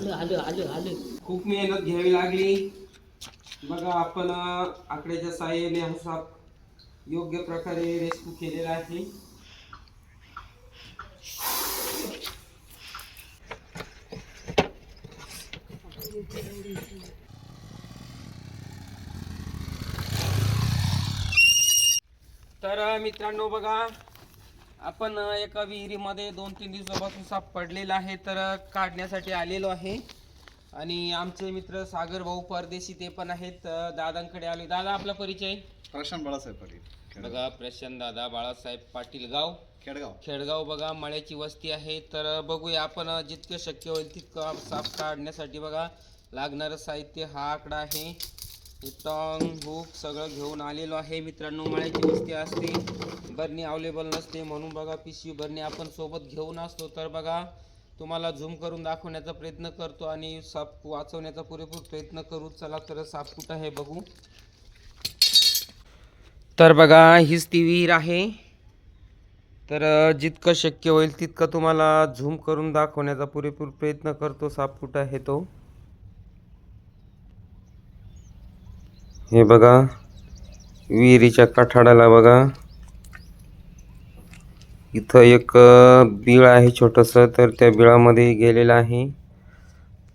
आलं आलं आलं आलं. खूप मेहनत घ्यावी लागली. बघा आपण आकड्याच्या साहाय्याने हा साप योग्य प्रकारे रेस्क्यू केलेला आहे. तर मित्रांनो बघा आपण एका विहिरीमध्ये दोन तीन दिवसापासून साप पडलेला आहे तर काढण्यासाठी आलेलो आहे. आणि आमचे मित्र सागर भाऊ परदेशी ते पण आहेत. दादांकडे आले दादा आपला परिचय? प्रशांत बाळासाहेब पाटील बघा प्रशांत दादा बाळासाहेब पाटील गाव. खेडगाव. खेडगाव बघा मळ्याची वस्ती आहे. तर बघूया आपण जितकं शक्य होईल तितकं साप काढण्यासाठी बघा लागणारं साहित्य हा आकडा आहे. टाँग बुक सगळं घेऊन आलेलो आहे मित्रांनो मळ्याची वस्ती असते. बरणी अवेलेबल नसते म्हणून बघा पिशवी बरणी आपण सोबत घेऊन असतो. तर बघा तुम्हाला झूम करून दाखवण्याचा प्रयत्न करतो आणि साप वाचवण्याचा पुरेपूर प्रयत्न करू. चला तर साप कुठं आहे बघू. तर बघा हीच ती विहीर आहे. तर जितकं शक्य होईल तितकं तुम्हाला झूम करून दाखवण्याचा पुरेपूर प्रयत्न करतो साप कुठं आहे तो. हे बघा विहिरीच्या काठाडाला बघा. इथं एक बीळ आहे छोटंसं तर त्या बिळामध्ये गेलेलं आहे.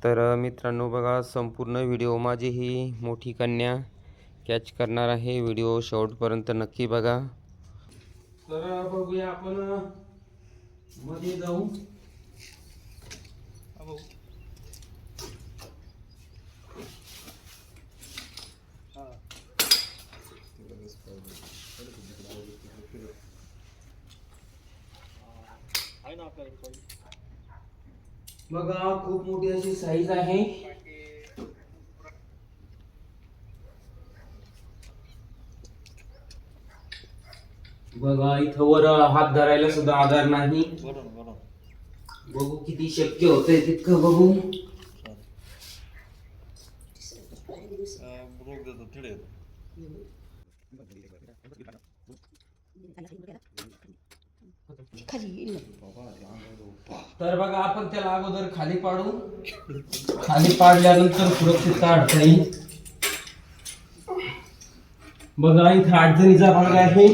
तर मित्रांनो बघा संपूर्ण व्हिडिओ माझी ही मोठी कन्या कॅच करणार आहे. व्हिडिओ शेवटपर्यंत नक्की बघा. तर बघूया आपण मध्ये जाऊ. बघा खूप मोठी अशी साईज आहे. बघा इथं वर हात धरायला सुद्धा आधार नाही. बघू किती शक्य होतंय तितकं बघू. खाली येईल तर बघा आपण त्याला अगोदर खाली पाडू. खाली पाडल्यानंतर सुरक्षित काढता येईल. बघा इथं अडचणीचा भाग आहे.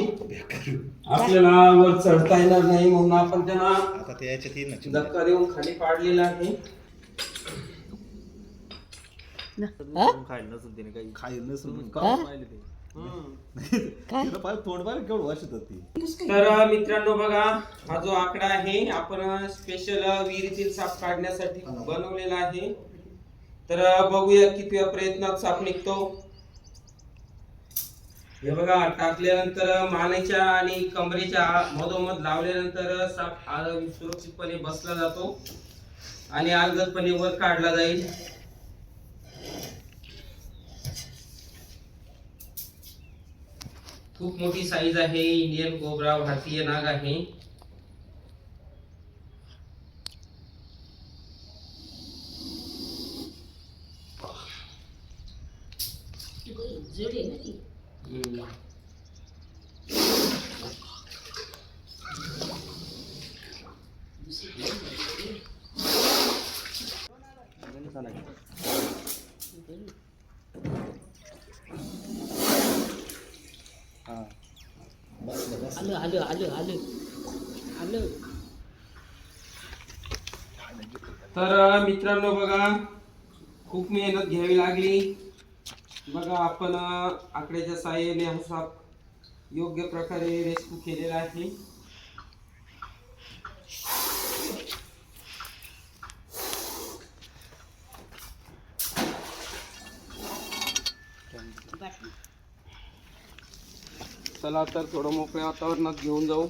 आपल्याला वर चढता येणार नाही म्हणून आपण त्याला आता ते याच्यात येईल ना धक्का देऊन खाली पाडलेला आहे. खाईल नसून काय? तोंड बाहेर केवढं वाशत होती तर मित्रांनो बघा हा जो आकडा आहे आपण स्पेशल विहिरीतील साप काढण्यासाठी बनवलेला आहे. तर बघूया किती प्रयत्नात साप निघतो. हे बघा टाकल्यानंतर मानेच्या आणि कमरेच्या मधोमध लावल्यानंतर साप सुरक्षितपणे बसला जातो. आणि अलगदपणे वर काढला जाईल. खूप मोठी साईज आहे इंडियन कोबरा भारतीय नाग आहे जड आहे ना ती हम्म. आलं आलं आलं आलं आलं तर मित्रांनो बघा खूप मेहनत घ्यावी लागली. बघा आपण आकड्याच्या साह्याने हा साप योग्य प्रकारे रेस्क्यू केलेला आहे. चला तर थोडं मोकळ्या वातावरणात घेऊन जाऊ.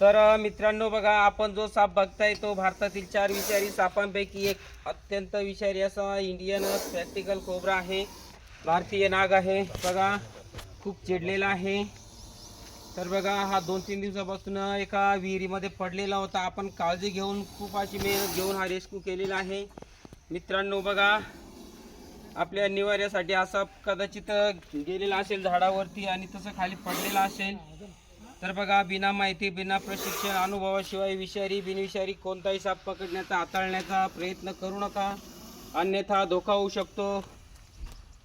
तर मित्रांनो बघा आपण जो साप बघताय तो भारतातील चार विषारी सापांपैकी एक अत्यंत विषारी असा इंडियन प्रॅक्टिकल कोबरा आहे. भारतीय नाग आहे. बघा खूप चिडलेला आहे. तर बघा हा दोन तीन दिवसापासून एका विहिरीमध्ये पडलेला होता. आपण काळजी घेऊन खूप अशी मेहनत घेऊन हा रेस्क्यू केलेला आहे. मित्रांनो बघा आपल्या निवाऱ्यासाठी असा कदाचित गेलेला असेल झाडावरती आणि तसं खाली पडलेला असेल. तर बघा बिना माहिती बिना प्रशिक्षण अनुभवाशिवाय विषारी बिनविषारी कोणताही साप पकडण्याचा हाताळण्याचा प्रयत्न करू नका. अन्यथा धोका होऊ शकतो.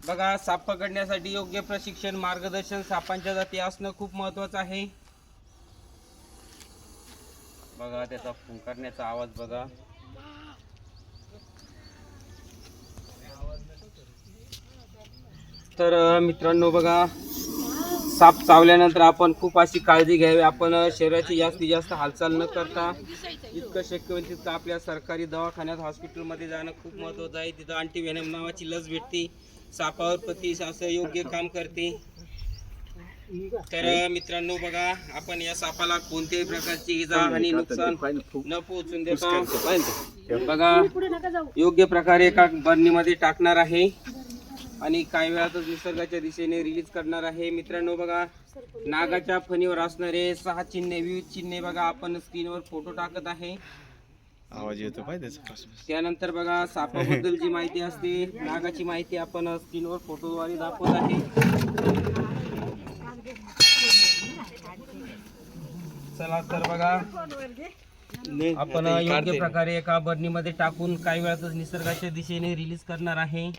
बघा साप पकडण्यासाठी योग्य प्रशिक्षण मार्गदर्शन सापांच्या जाती असणं खूप महत्त्वाचं आहे. बघा त्याचा फुंकारण्याचा आवाज बघा. तर मित्रांनो बघा साप चावल्यानंतर आपण खूप अशी काळजी घ्यावी. आपण शरीराची जास्तीत जास्त हालचाल न करता इतकं शक्य होईल तितकं आपल्या सरकारी दवाखान्यात हॉस्पिटलमध्ये जाणं खूप महत्त्वाचं आहे. तिथं अँटीव्हेनम नावाची लस भेटते. सापावर प्रति असं योग्य काम करते. तर मित्रांनो बघा आपण या सापाला कोणत्याही प्रकारची इजा आणि नुकसान न पोहोचून देता बघा योग्य प्रकारे एका बरणीमध्ये टाकणार आहे. आणि काही वेळातच निसर्गाच्या दिशेने रिलीज करणार आहे. मित्रांनो बघा नागाच्या फणीवर असणारे सहा चिन्हे विविध चिन्हे बघा आपण स्क्रीनवर फोटो टाकत आहे. आवाज येतो त्यानंतर बघा सापाबद्दल जी माहिती असते. नागाची माहिती आपण स्क्रीनवर फोटोद्वारे दाखवत आहे. चला तर बघा आपण योग्य प्रकारे एका बरणीमध्ये टाकून काही वेळातच निसर्गाच्या दिशेने रिलीज करणार आहे.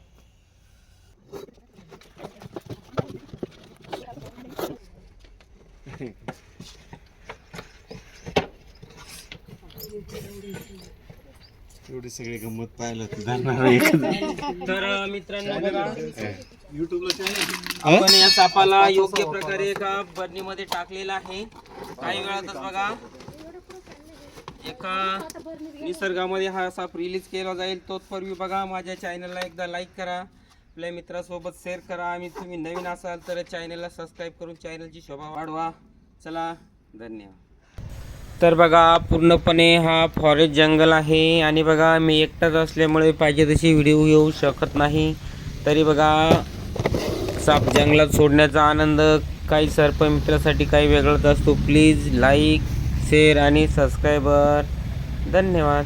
एवढी सगळी गंमत पाहिलं तर अ, मित्रांनो बघा. आपण या सापाला योग्य प्रकारे एका बरणीमध्ये टाकलेला आहे. काही वेळातच बघा. एका निसर्गामध्ये हा साप रिलीज केला जाईल. तोचपूर्वी बघा. माझ्या चॅनलला एकदा लाईक करा. आपल्या मित्रासोबत शेअर करा. आणि तुम्ही नवीन असाल तर चॅनलला सबस्क्राईब करून चॅनलची शोभा वाढवा. चला धन्यवाद. तर बघा पूर्णपणे हा फॉरेस्ट जंगल आहे आणि बघा मी एकटाच असल्यामुळे पाहिजे तशी व्हिडिओ येऊ शकत नाही. तरी बघा साप जंगलात सोडण्याचा आनंद काही सर्प मित्रासाठी काही वेगळाच असतो. प्लीज लाईक शेअर आणि सबस्क्रायबर धन्यवाद.